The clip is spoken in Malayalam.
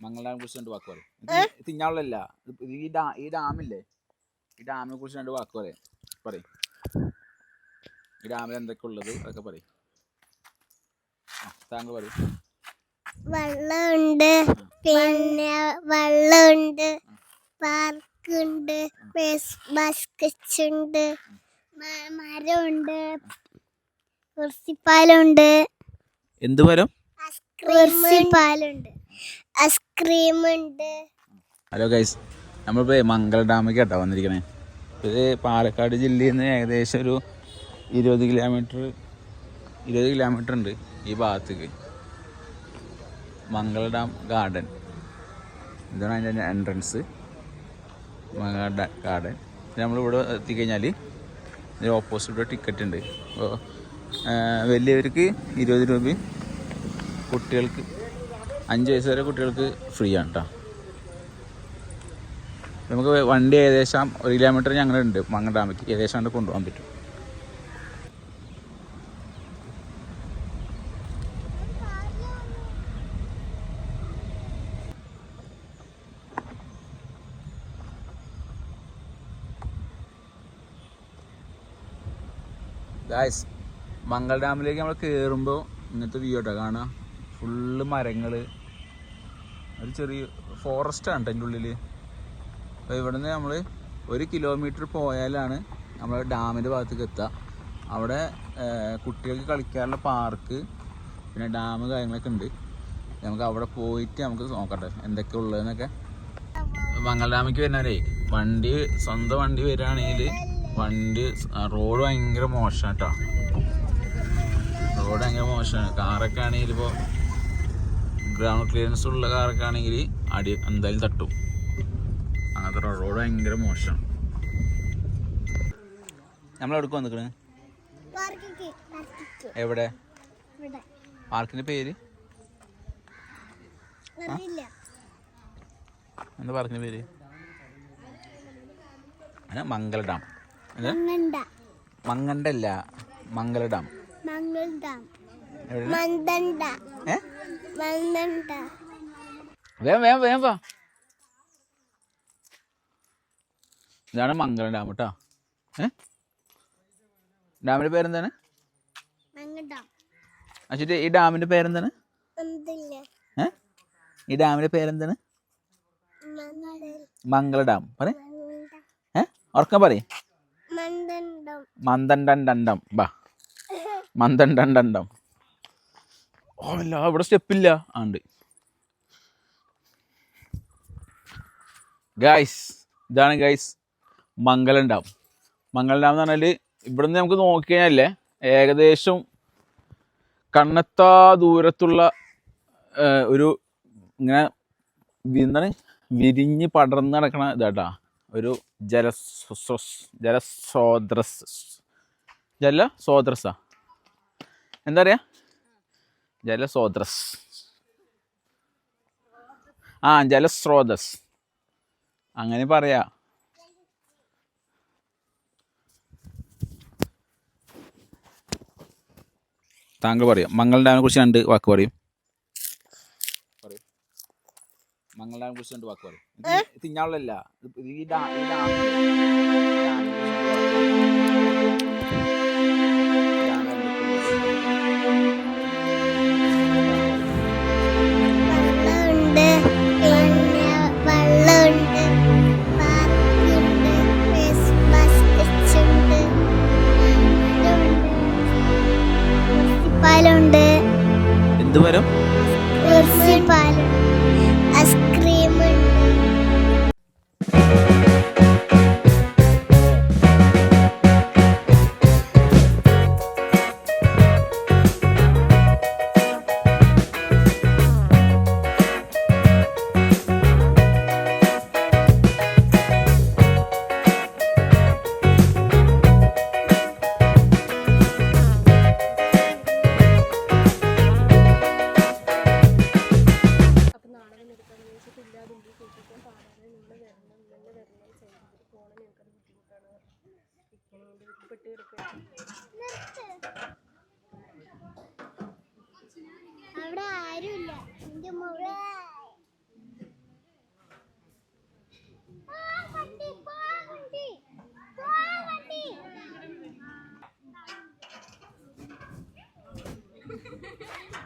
ഡാമിനെ കുറിച്ച് രണ്ട് വാക്ക് പറയും തിഞ്ഞാളല്ല ഈ ഡാ ഈ ഡാമില്ലേ? ഈ ഡാമിനെ കുറിച്ച് രണ്ട് വാക്ക് പറയും. പറയും ഈ ഡാമിൽ എന്തൊക്കെ ഉള്ളത് അതൊക്കെ പറയും. താങ്കൾ പറയും. വെള്ളമുണ്ട്. പിന്നെ വെള്ളമുണ്ട്. പാർക്കുണ്ട്. ബസ്കച്ച് ഉണ്ട് മരമുണ്ട്. കുർസിപ്പാലുണ്ട് എന്ത് മരം? കുർസിപ്പാലുണ്ട് ഐസ്ക്രീം ഉണ്ട് ഹലോ ഗൈസ് നമ്മളിപ്പോൾ മംഗൾ ഡാമിലേക്ക് കേട്ടോ വന്നിരിക്കണേ. ഇത് പാലക്കാട് ജില്ലയിൽ നിന്ന് ഏകദേശം ഒരു ഇരുപത് കിലോമീറ്റർ ഇരുപത് കിലോമീറ്റർ ഉണ്ട് ഈ ഭാഗത്തേക്ക്. Mangala dam garden. ഇതാണ് അതിന്റെ എൻട്രൻസ് മംഗള ഗാർഡൻ. നമ്മളിവിടെ എത്തിക്കഴിഞ്ഞാൽ ഇതിന് ഓപ്പോസിറ്റ് ടിക്കറ്റ് ഉണ്ട്. അപ്പോൾ വലിയവർക്ക് ഇരുപത് രൂപയും കുട്ടികൾക്ക് അഞ്ച് വയസ്സ് വരെ കുട്ടികൾക്ക് ഫ്രീ ആണ് കേട്ടോ നമുക്ക് വണ്ടി ഏകദേശം ഒരു കിലോമീറ്റർ ഞങ്ങളുണ്ട്. മങ്ങ ഡാമിക്ക് ഏകദേശം അങ്ങനെ കൊണ്ടുപോകാൻ പറ്റും. ഗായ്സ് മംഗൾ ഡാമിലേക്ക് നമ്മൾ കയറുമ്പോൾ ഇങ്ങനത്തെ വ്യൂ കേട്ടോ കാണാം. ഫുള്ള് മരങ്ങൾ ഒരു ചെറിയ ഫോറസ്റ്റാണ് ആണ് അതിന്റെ ഉള്ളിൽ അപ്പോൾ ഇവിടുന്ന് നമ്മൾ ഒരു കിലോമീറ്റർ പോയാലാണ് നമ്മൾ ഡാമിന്റെ ഭാഗത്തേക്ക് എത്തുക അവിടെ കുട്ടികൾക്ക് കളിക്കാനുള്ള പാർക്ക് പിന്നെ ഡാം കാര്യങ്ങളൊക്കെ ഉണ്ട്. നമുക്ക് അവിടെ പോയിട്ട് നമുക്ക് നോക്കട്ടെ എന്തൊക്കെ ഉള്ളതെന്നൊക്കെ. മംഗൾ ഡാമിക്ക് വരുന്നവരെ വണ്ടി സ്വന്തം വണ്ടി വരികയാണെങ്കിൽ വണ്ടി റോഡ് ഭയങ്കര മോശം കേട്ടോ റോഡ് ഭയങ്കര മോശമാണ് കാറൊക്കെ ആണെങ്കിൽ ഇപ്പോൾ ഗ്രൗണ്ട് ക്ലിയറൻസ് ഉള്ള കാറൊക്കെ ആണെങ്കിൽ അടി എന്തായാലും തട്ടും. അങ്ങനത്തെ റോഡ് ഭയങ്കര മോശമാണ് നമ്മൾ എവിടെ വന്നിക്കണ്? എവിടെ? പാർക്കിന്റെ പേര്? എന്താ പാർക്കിന്റെ പേര്? മംഗല ഡാം. മംഗണ്ടല്ല മങ്ങണ്ട അല്ല മംഗല ഡാം. ഏ മന്ദണ്ട വേഗം വേഗം വേഗം വാ ഇതാണ് മംഗളം ഡാം കേട്ടോ ഏ? ഡാമിന്റെ പേരെന്താണ്? അച്ഛന്റെ ഈ ഡാമിന്റെ പേരെന്താണ്? ഏ? ഈ ഡാമിന്റെ പേരെന്താണ്? മംഗള. ഡാം. പറ ഏ? ഉറക്കം പറയും. മന്ദണ്ടം. മന്ദണ്ടണ്ടണ്ടം. ബാ മന്ദണ്ടണ്ടണ്ടം. ഓ ഇല്ല ഇവിടെ സ്റ്റെപ്പില്ല. ആണ്ട്. ഗായ്സ് ഇതാണ് guys Mangalam dam. Mangalam dam എന്ന് പറഞ്ഞാൽ ഇവിടുന്ന് നമുക്ക് നോക്കിക്കഴിഞ്ഞാലേ ഏകദേശം കണ്ണെത്താ ദൂരത്തുള്ള ഒരു ഇങ്ങനെ എന്താണ് വിരിഞ്ഞ് പടർന്ന് നടക്കണ ഇതാട്ടാ. ഒരു ജല ജലസ്രോതസ് ജല സ്രോതസ്സാ എന്താ പറയാ? ജലസ്രോതസ്. ആ ജലസ്രോതസ്. അങ്ങനെ പറയാ. താങ്കൾ പറയാം. മംഗൾ ഡാമിനെ കുറിച്ച് രണ്ട് വാക്ക് പറയും. മംഗൾ ഡാമിനെ കുറിച്ച് രണ്ട് വാക്ക് പറയും. തിന്നാളല്ല തിഞ്ഞാളല്ല ഈ ഡാ കുറിച്ച് എന്തുവരും കുർസിപ്പാലുണ്ട് ഉപ്പിട്ട് കിടക്കുക അവിടെ ആരുമില്ല. എന്റെ മോളെ. Ha ha ha!